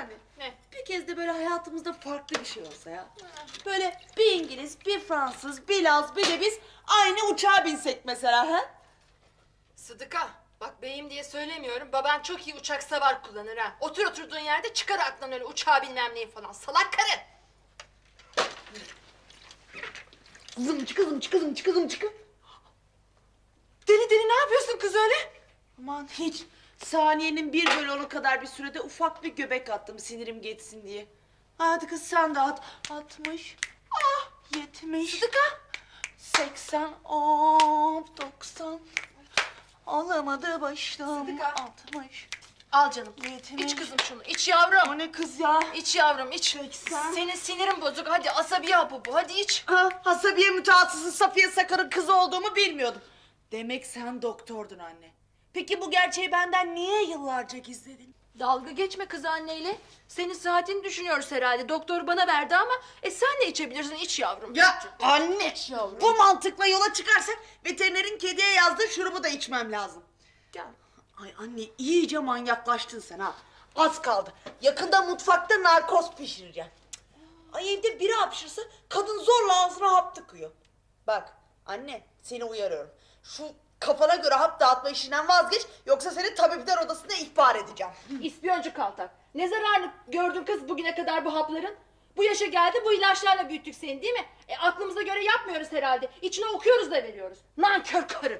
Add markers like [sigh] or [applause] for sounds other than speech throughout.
anne. Ne? Bir kez de böyle hayatımızda farklı bir şey olsa ya. Böyle bir İngiliz, bir Fransız, bir Laz, bir de biz aynı uçağa binsek mesela ha? Sıdıka bak beyim diye söylemiyorum. Baban çok iyi uçak savar kullanır ha. Otur oturduğun yerde çıkar aklından öyle uçağa bilmem neyi falan. Salak karı. Kızım çık kızım çık kızım çık kızım çık. Deli deli ne yapıyorsun kız öyle? Aman hiç. Saniyenin bir bölü onu kadar bir sürede ufak bir göbek attım sinirim geçsin diye. Hadi kız sen de at. 60, ah 70, Sıdıka. 80, oh 90. Alamadı başım. Sıdıka. 60. Al canım. Yetmiş. İç kızım şunu. İç yavrum. O ne kız ya? İç yavrum iç. Seksen. Senin sinirin bozuk. Hadi asabi hapı bu. Hadi iç. Ha, Hasabiye mütehassısı Safiye Sakar'ın kızı olduğumu bilmiyordum. Demek sen doktordun anne. Peki bu gerçeği benden niye yıllarca gizledin? Dalga geçme kız anneyle. Senin saatini düşünüyoruz herhalde. Doktor bana verdi ama e sen de içebilirsin. İç yavrum. Ya anne yavrum. bu mantıkla yola çıkarsak veterinerin kediye yazdığı şurubu da içmem lazım. Gel. Ay anne iyice manyaklaştın sen ha. Az kaldı. Yakında mutfakta narkoz pişireceğim. Ay evde biri hapşırsa kadın zorla ağzına hap tıkıyor. Bak anne seni uyarıyorum. Şu kafana göre hap dağıtma işinden vazgeç yoksa seni tabipler odasına ihbar edeceğim. İspiyoncu kaltak. Ne zararını gördün kız bugüne kadar bu hapların? Bu yaşa geldi bu ilaçlarla büyüttük seni değil mi? E, aklımıza göre yapmıyoruz herhalde. İçine okuyoruz da veriyoruz. Nankör karı.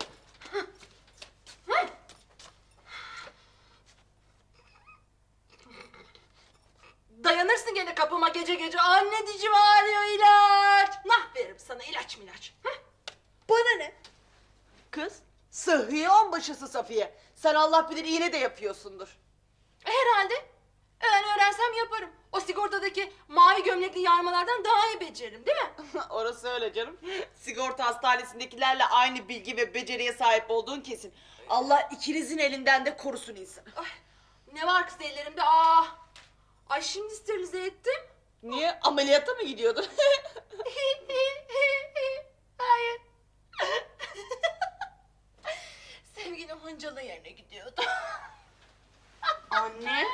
Dayanırsın gene kapıma gece gece. Anne dicim ağrıyor ilaç. Nah veririm sana ilaç milaç. Hah. Bana ne? Kız sıhhiye onbaşısı Safiye. Sen Allah bilir iğne de yapıyorsundur. Herhalde. Ben öğrensem yaparım. O sigortadaki mavi gömlekli yarmalardan daha iyi beceririm değil mi? [laughs] Orası öyle canım. Sigorta hastanesindekilerle aynı bilgi ve beceriye sahip olduğun kesin. Allah ikinizin elinden de korusun insan. Ay, ne var kız ellerimde? Aa. Ay şimdi sterilize ettim. Niye? Ameliyata mı gidiyordun? [laughs] [laughs] Hıncalı yerine gidiyordu. [laughs] Anne.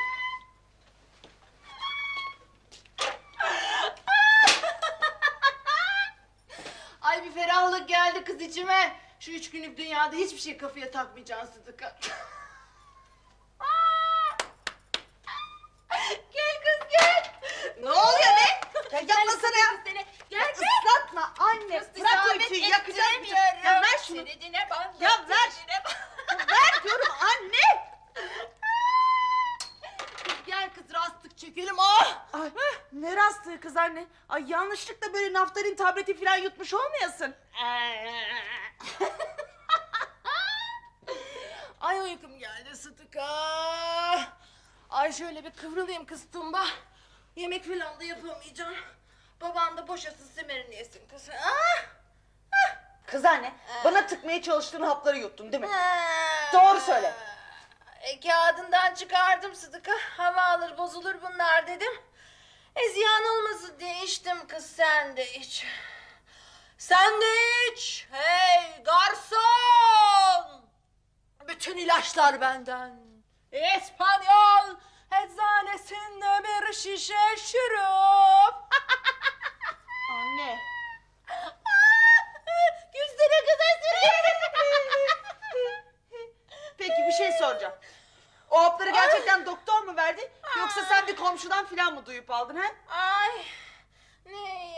[laughs] Ay bir ferahlık geldi kız içime. Şu üç günlük dünyada hiçbir şey kafaya takmayacaksın Sıdıka. [laughs] gel kız gel. Ne oluyor be? Ya yapmasana ya. Seni. Gel gel. Islatma anne. Bırak o yakacağım. ettiremiyorum. Ya ver şunu. Senedine bak. Ya ver. senedine bak. Ver diyorum anne. Gel kız çekelim. Ah. Ay, ne rastlığı kız anne? Ay yanlışlıkla böyle naftalin tableti falan yutmuş olmayasın. [laughs] Ay uykum geldi Sıtıka. Ay şöyle bir kıvrılayım kız Tumba. Yemek falan da yapamayacağım. Baban da boşasın semerini yesin kız. Ah! Kız anne, bana tıkmaya çalıştığın hapları yuttun değil mi? Doğru söyle. E, kağıdından çıkardım Sıdıka. Hava alır bozulur bunlar dedim. E ziyan olmasın diye içtim kız sen de iç. Sen de iç. Hey garson. Bütün ilaçlar benden. İspanyol eczanesinde bir şişe şurup. [laughs] Anne. Falan mı duyup aldın ha? Ay ne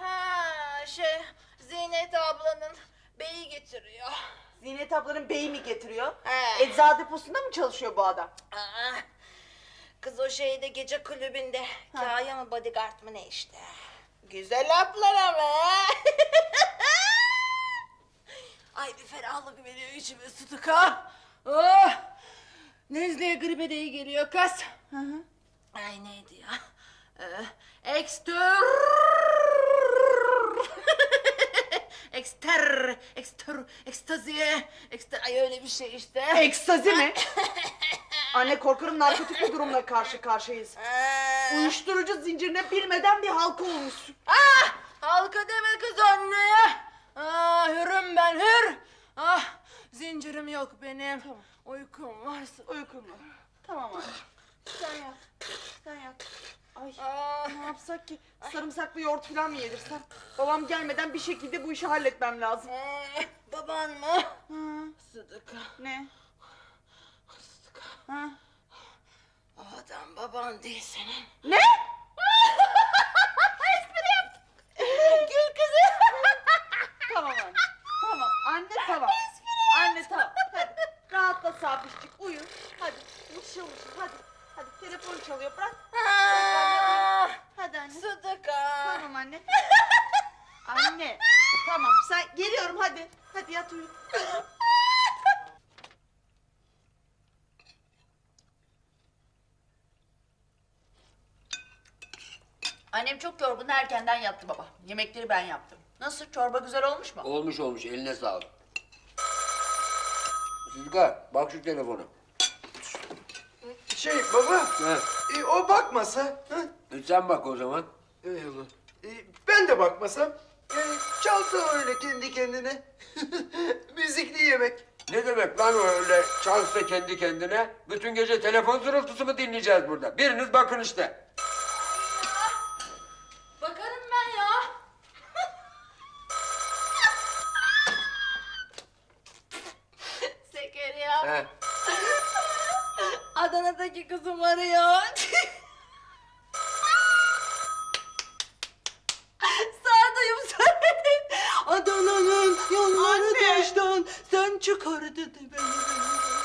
ha şey Zinet ablanın beyi getiriyor. Zinet ablanın beyi mi getiriyor? He. Eczacı deposunda mı çalışıyor bu adam? Aa, kız o şeyde gece kulübünde kaya mı bodyguard mı ne işte. Güzel ablar ama. [laughs] Ay bir ferahlık veriyor içime Sıtıka. Oh! Nezleye gribe de iyi geliyor kız. Hı hı. Ay neydi ya? Ee, ekstör... [laughs] ekster... Ekster... Ekstazi... Ekster... Ay öyle bir şey işte. Ekstazi mi? [laughs] Anne korkarım narkotik bir durumla karşı karşıyayız. Ee, Uyuşturucu zincirine bilmeden bir halka olmuşsun. ah! Halka deme kız anneye. Ah, hürüm ben hür. Ah, zincirim yok benim. Uykum var. Uykun var. Tamam anne. Sen yap. Sen yap. yapsak ki? Sarımsaklı yoğurt falan mı yedirsem? Babam gelmeden bir şekilde bu işi halletmem lazım. Ee, baban mı? Ha, Sıdıka. ne? Sıdıka. Ha? O adam baban değil senin. Ne? [laughs] Espri yaptım. Gül kızım. tamam anne. Tamam anne tamam. Anne tamam. Hadi rahatla Safişcik uyu. Hadi mışıl mışıl hadi. Hadi telefon çalıyor bırak. Ah, Hadi anne. Sıdıka. Tamam anne. Anne. Tamam sen geliyorum hadi. Hadi yat uyu. Annem çok yorgun erkenden yattı baba. Yemekleri ben yaptım. Nasıl çorba güzel olmuş mu? Olmuş olmuş eline sağlık. Sıdıka bak şu telefona. Şey baba, He. e, o bakmasa, ha? E sen bak o zaman. Eyvallah. E, ben de bakmasam, çalsa öyle kendi kendine. [laughs] Müzikli yemek. Ne demek lan öyle çalsa kendi kendine? Bütün gece telefon zırıltısı mı dinleyeceğiz burada? Biriniz bakın işte. Bakarım ben ya. [laughs] Zekeriya. He. [laughs] Adana'daki kızım arıyor. Söyledi. Adana'nın yolları Anne. taştan sen çıkar dedi beni.